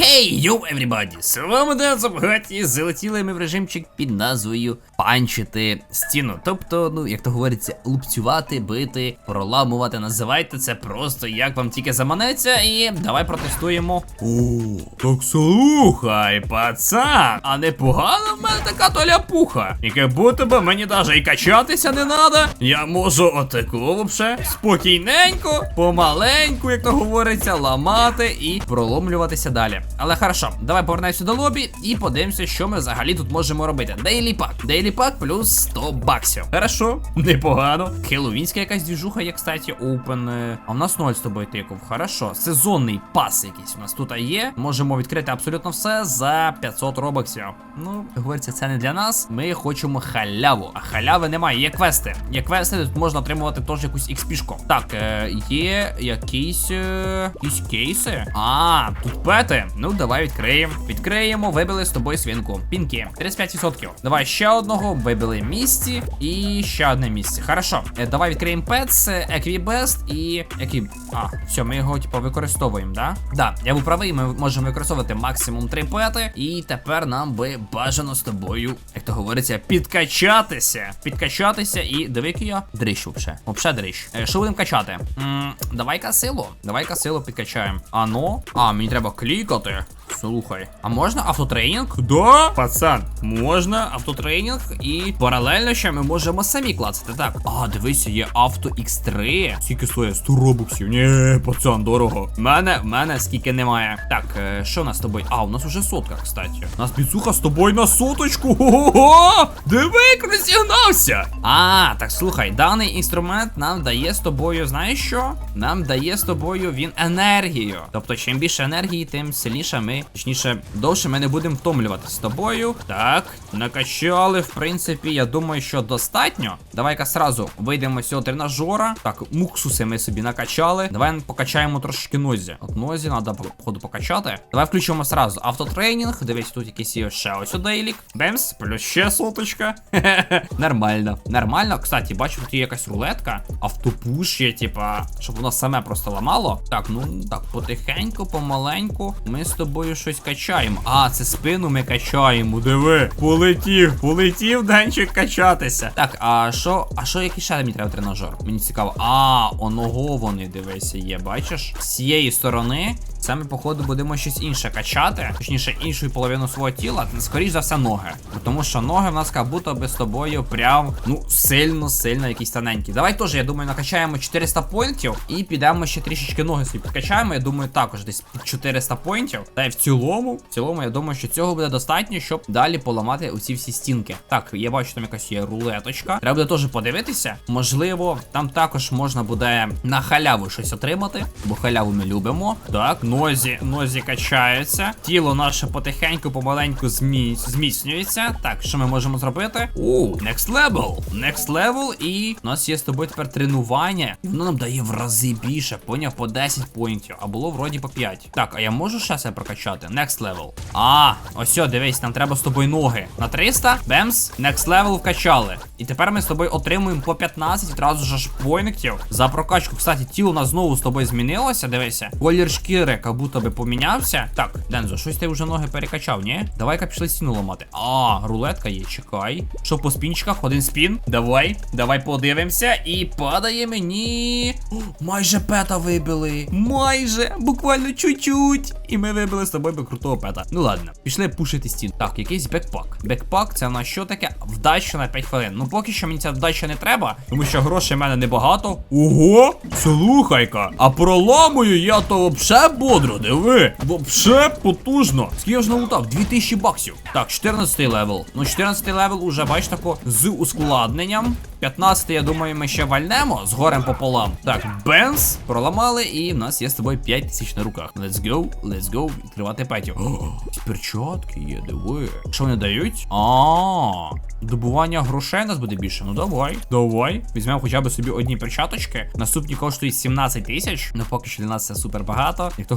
Хей, йоу, everybody! З вами Дензо Багаті, залетіли ми в режимчик під назвою панчити стіну. Тобто, ну, як то говориться, лупцювати, бити, проламувати, називайте це просто як вам тільки заманеться, і давай протестуємо. О, так слухай, пацан, а непогано в мене така то ляпуха. І як будто би мені даже і качатися не надо. Я можу отаку вообще спокійненько, помаленьку, як то говориться, ламати і проломлюватися далі. Але хорошо, давай повернемося до лобі і подивимося, що ми взагалі тут можемо робити. Дейлі пак. Дейлі пак плюс 100 баксів. Хорошо, непогано. Хеллоуінська якась двіжуха є, кстати, open. е, А в нас 0 з тобою тиков. Хорошо. Сезонний пас якийсь у нас тут є. Можемо відкрити абсолютно все за 500 робоксів. Ну, говориться, це не для нас. Ми хочемо халяву. А халяви немає. Є квести. Є квести, тут можна отримувати теж якусь XP-шку. Так, е, є якісь, е, якісь кейси. А, тут пети. Ну, давай відкриємо. Відкриємо, вибили з тобою свинку. Пінки. 35%. Давай ще одного. Вибили місці. І ще одне місце. Хорошо. Е, давай відкриємо петс, Еквібест і. Екві... А, все, ми його, типу, використовуємо, да? Да, я був правий, ми можемо використовувати максимум 3 пети. І тепер нам би бажано з тобою, як то говориться, підкачатися. Підкачатися і диви, який я дрищ вообще. Вообще дрищ. Е, Що будемо качати? давай-ка силу. Давай-ка силу підкачаємо. А ну. А, мені треба клікати. Слухай, а можна автотренінг? Да, пацан, можна автотренінг і паралельно ще ми можемо самі клацати. Так. А, дивися, є авто X3. Скільки стоїть? 100 робоксів. Ні, пацан, дорого. Мене, мене скільки немає. Так, е, що у нас з тобою? А, у нас уже сотка, кстати. У нас підсуха з тобою на соточку. Ого! Диви, розігнався. А, так слухай, даний інструмент нам дає з тобою, знаєш що? Нам дає з тобою він енергію. Тобто, чим більше енергії, тим сильніше ми, точніше, довше ми не будемо втомлювати з тобою. Так, накачали, в принципі, я думаю, що достатньо. Давай-ка сразу вийдемо з цього тренажера. Так, муксуси ми собі накачали. Давай покачаємо трошки нозі. От нозі треба, походу, покачати. Давай включимо сразу автотренінг. Дивись, тут якийсь є ще ось дейлік. Бемс, плюс ще соточка. Нормально. Нормально. Кстати, бачу, тут є якась рулетка. Автопуш є, типа, щоб воно саме просто ламало. Так, ну так, потихеньку, помаленьку. Ми з тобою щось качаємо. А, це спину ми качаємо. Диви. Полетів, полетів Данчик качатися. Так, а що, а що який ще мені треба тренажер? Мені цікаво. А, оного вони, дивися, є, бачиш? З цієї сторони. Це ми, походу, будемо щось інше качати, точніше, іншу половину свого тіла, скоріш за все, ноги. Тому що ноги в нас як будто би з тобою прям ну сильно-сильно якісь тоненькі. Давай теж, я думаю, накачаємо 400 поінтів і підемо ще трішечки ноги собі підкачаємо. Я думаю, також десь під 400 поінтів. Та й в цілому, в цілому, я думаю, що цього буде достатньо, щоб далі поламати усі всі стінки. Так, я бачу, там якась є рулеточка. Треба буде теж подивитися. Можливо, там також можна буде на халяву щось отримати, бо халяву ми любимо. Так, нозі, нозі качаються. Тіло наше потихеньку, помаленьку змі... зміцнюється. Так, що ми можемо зробити? О, next level. Next level, і у нас є з тобою тепер тренування. Воно нам дає в рази більше. Поняв по 10 поінтів, а було вроді по 5. Так, а я можу ще себе прокачати? Next level. А, ось, дивись, нам треба з тобою ноги. На 300, бемс, next level вкачали. І тепер ми з тобою отримуємо по 15 одразу ж поінтів за прокачку. Кстати, тіло у нас знову з тобою змінилося. Дивися. Колір шкіри, як будто би помінявся. Так, Дензо, щось ти вже ноги перекачав, ні? Давай-ка пішли стіну ламати. А, рулетка є, чекай. Що по спінчиках? Один спін. Давай, давай подивимося. І падає мені. О, майже пета вибили. Майже, буквально чуть-чуть. І ми вибили з тобою крутого пета. Ну ладно, пішли пушити стін. Так, якийсь бекпак. Бекпак це в нас що таке? Вдача на 5 хвилин. Ну поки що мені ця вдача не треба, тому що грошей в мене небагато. Ого! Слухай-ка, а проламую я то вообще бодро, диви. Вообще потужно. Скільки я ж налутав? 2000 баксів. Так, 14 левел. Ну, 14 левел уже, бач, тако з ускладненням. 15, я думаю, ми ще вальнемо з горем пополам. Так, бенз, проламали, і в нас є з тобою 5 тисяч на руках. Let's go, let's go, відкривати петів. Перчатки є, диви. Що вони дають? А, добування грошей нас буде більше. Ну давай, давай. Візьмемо хоча б собі одні перчаточки. Наступні коштують 17 тисяч. Ну поки що для нас це супер багато. Як то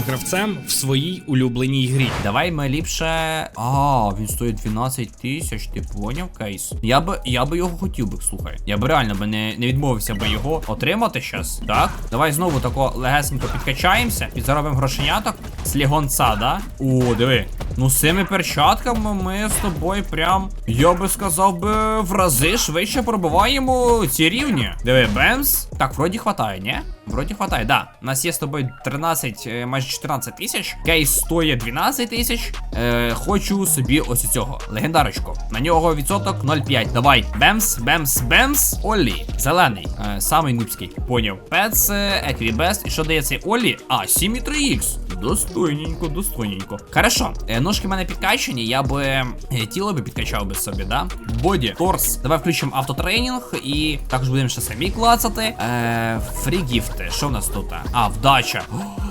гравцем в своїй улюбленій грі. Давай ми ліпше. А, він стоїть 12 тисяч, ти поняв кейс? Я би я би його хотів би, слухай. Я би реально би не, не відмовився би його отримати щас. Так? Давай знову тако легесенько підкачаємося, підзаробимо грошеняток з лігонца, да? О, диви. Ну, з цими перчатками ми з тобою прям, я би сказав би, в рази швидше пробиваємо ці рівні. Диви, бемс. Так, вроді хватає, ні? Вроді хватає, да. У нас є з тобою 13, е, майже 14 тисяч. Кейс стоїть 12 тисяч. Е, хочу собі ось цього. Легендарочку. На нього відсоток 0,5. Давай. Бемс, бемс, бемс. Олі. Зелений. Е, самий нубський. Поняв. Пец, Еквібест. І що дає цей Олі? А, 7,3х. Достойненько, достойненько. Хорошо. Е, ножки в мене підкачані, я би е, тіло би підкачав би собі, да? Боді, торс. Давай включимо автотренінг і також будемо ще самі клацати. Е, фрігіфти. Що в нас тут? А, вдача.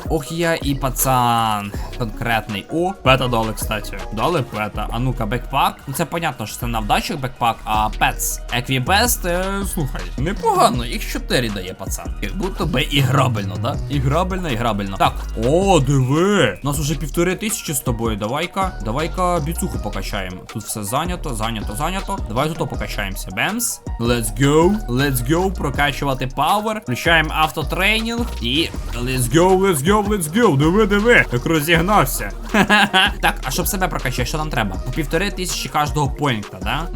Ох, я і пацан. Конкретний. О, пета дали, кстати. Дали пета. А ну-ка, бекпак. Ну це понятно, що це на вдачу бекпак, а пец. Еквібест, е, слухай, непогано, їх 4 дає пацан. Як будто би іграбельно, да? Іграбельно, іграбельно. Так, о, диви. У нас уже півтори тисячі з тобою. Давай-ка, давай-ка біцуху покачаємо. Тут все зайнято, зайнято, зайнято. Давай тут покачаємося. Бемс. Let's go. Let's go. Прокачувати пауер. Включаємо автотренінг. І let's go, let's go, let's go. Диви, диви. Як розігнався. так, а щоб себе прокачати, що нам треба? По півтори тисячі кожного поінта, да?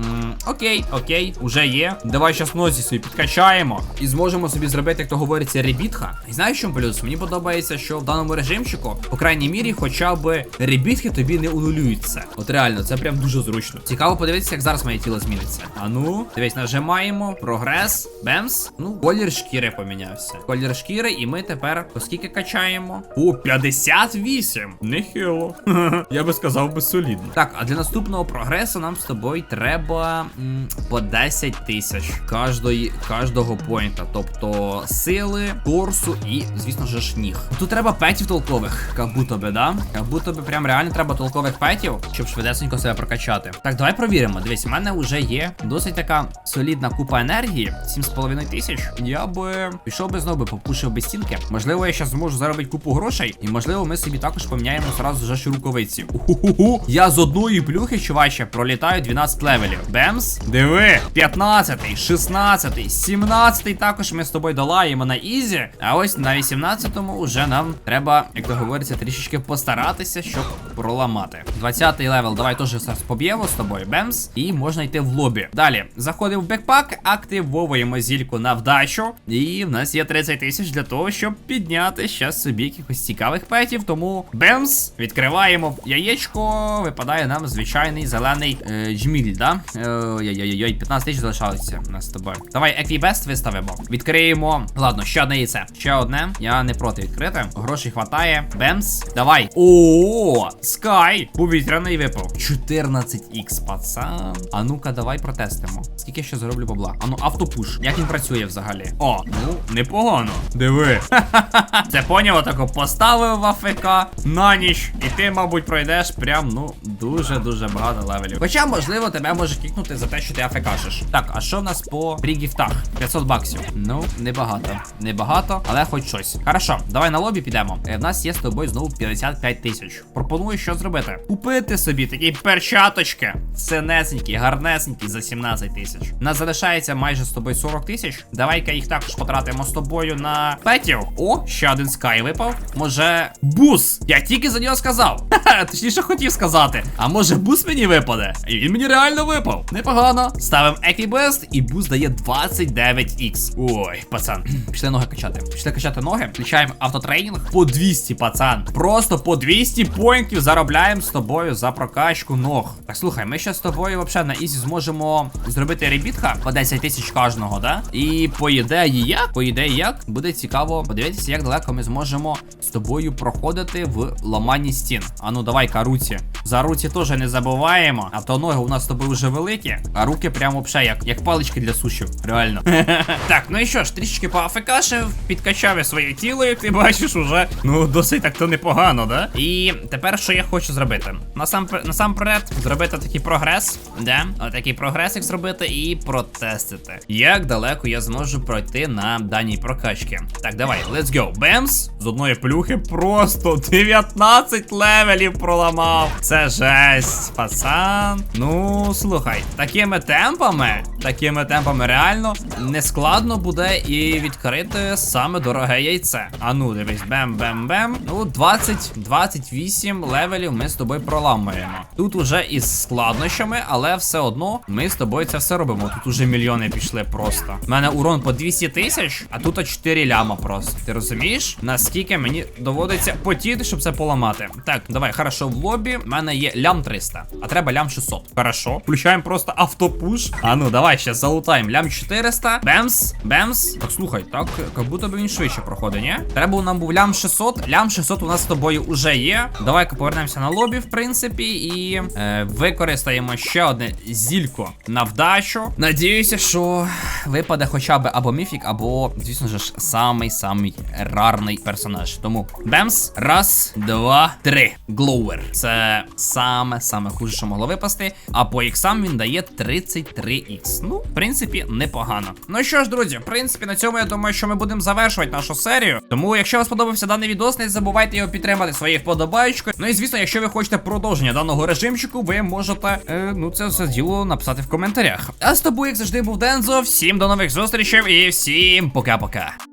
Окей, окей, уже є. Давай щас нозі собі підкачаємо. І зможемо собі зробити, як то говориться, ребітха. І знаєш, що плюс? Мені подобається, що в даному режимчику, по крайній мірі, хоча б ребітки тобі не унулюються. От реально, це прям дуже зручно. Цікаво подивитися, як зараз моє тіло зміниться. А ну, дивись, нажимаємо, прогрес, бемс. Ну, колір шкіри помінявся. Колір шкіри, і ми тепер по скільки качаємо? О, 58! Нехило. Я би сказав би солідно. Так, а для наступного прогресу нам з тобою треба м, по 10 тисяч кожної, кожного поінта. Тобто сили, торсу і, звісно ж, ніг. Тут треба петів толкових, як будто би, да? Як будто би прям реально треба толкових петів, щоб швидесенько себе прокачати. Так, давай провіримо. Дивись, у мене вже є досить така солідна купа енергії, 7,5 тисяч. Я би пішов би знову попушив би стінки. Можливо, я зараз зможу заробити купу грошей, і можливо, ми собі також поміняємо зразу же ж рукавиці. Уху-ху-ху. Я з одної плюхи, чуваче, пролітаю 12 левелів. Бемс. Диви, 15, 16, 17 також ми з тобою долаємо на ізі. А ось на 18-му вже нам треба, як то говориться, трішечки постаратися, щоб проламати. 20-й левел, давай теж зараз поб'ємо з тобою. Бемс. І можна йти в лобі. Далі заходимо в бекпак, активовуємо зільку на вдачу. І в нас є 30 тисяч для того, щоб підняти щас собі якихось цікавих петів. Тому бемс, відкриваємо яєчко. Випадає нам звичайний зелений е, джміль, да? Е, Ой-ой-ой, 15 тисяч залишалося у нас з тобою. Давай еквібест виставимо. Відкриємо. Ладно, ще одне яйце. Ще одне. Я не проти відкрити. Грошей хватає. Бемс. Давай. О, скай. Повітряний випав. 14х, пацан. А ну-ка, давай протестимо. Скільки ще зароблю бабла? А ну, автопуш. Як він працює взагалі? О, ну, непогано. Диви. Це поняв, тако поставив в АФК на ніч. І ти, мабуть, пройдеш прям, ну, дуже-дуже багато левелів. Хоча, можливо, тебе може кікнути за те, що ти АФКшиш. Так, а що в нас по пригіфтах? 500 баксів. Ну, небагато. Небагато, але хоч щось. Хорошо, давай на лобі підемо. Е, В нас є з тобою знову 55 тисяч. Пропоную, що зробити? Купити собі такі перчаточки. Синесенькі, гарнесенькі за 17 тисяч. Нас залишається майже з тобою 40 тисяч. Давай-ка їх також потратимо з тобою на петів. О, ще один скай випав. Може, бус. Я тільки за нього сказав. Ха-ха, точніше хотів сказати. А може бус мені випаде? І він мені реально випав. Непогано. Ставимо Еквібест і бус дає 29х. Ой, пацан. Пішли ноги качати. Пішли качати ноги. Включаємо автотренінг по 200, пацан. пацан. Просто по 200 поінтів заробляємо з тобою за прокачку ног. Так слухай, ми ще з тобою взагалі на ізі зможемо зробити ребітха по 10 тисяч кожного, да? І по ідеї як? По ідеї як? Буде цікаво подивитися, як далеко ми зможемо з тобою проходити в ламанні стін. А ну давай-ка руці. За руці теж не забуваємо. А то ноги у нас з тобою вже великі, а руки прямо взагалі як, як палички для сушів. Реально. так, ну і що ж, трішечки поафекашив, підкачав я своє тіло, як ти бачиш, уже. Ну, досить так то непогано, да? І тепер що я хочу зробити? Насам, насамперед, зробити такий прогрес, да? Отакий прогресик зробити і протестити. Як далеко я зможу пройти на даній прокачці. Так, давай, let's go. Бемс! З одної плюхи просто 19 левелів проламав. Це жесть, пацан. Ну, слухай, такими темпами, такими темпами реально не складно буде і відкрити саме дороге яйце. А ну, дивись, бем-бем-бем. Ну, 20, 28 левелів ми з тобою проламуємо. Тут уже із складнощами, але все одно ми з тобою це все робимо. Тут уже мільйони пішли просто. У мене урон по 200 тисяч, а тут 4 ляма просто. Ти розумієш? Наскільки мені доводиться потіти, щоб це поламати. Так, давай, хорошо, в лобі. У мене є лям 300, а треба лям 600. Хорошо. Включаємо просто автопуш. А ну, давай ще залутаємо лям 400. Бемс, бемс. Так слухай, так, як будто би він швидше проходить, ні? Треба нам був лям 600. Лям 600 у нас з тобою уже є. Давай-ка повернемося на лобі, в принципі, і е, використаємо ще одне зілько на вдачу. Надіюся, що випаде хоча б або міфік, або, звісно ж, самий-самий рарний персонаж. Тому бемс. Раз, два, три. Глоуер. Це саме саме хуже, що могло випасти. А по іксам він дає 33х. Ну, в принципі, непогано. Ну що ж, друзі, в принципі, на цьому я думаю, що ми будемо завершувати нашу серію. Тому, якщо вам сподобався даний відос, не забувайте його підтримати своєю вподобайкою. Ну і звісно, якщо ви хочете продовження даного режимчику, ви можете е, ну це все діло написати в коментарях. А з тобою, як завжди, був Дензо. Всім до нових зустрічей і всім пока-пока.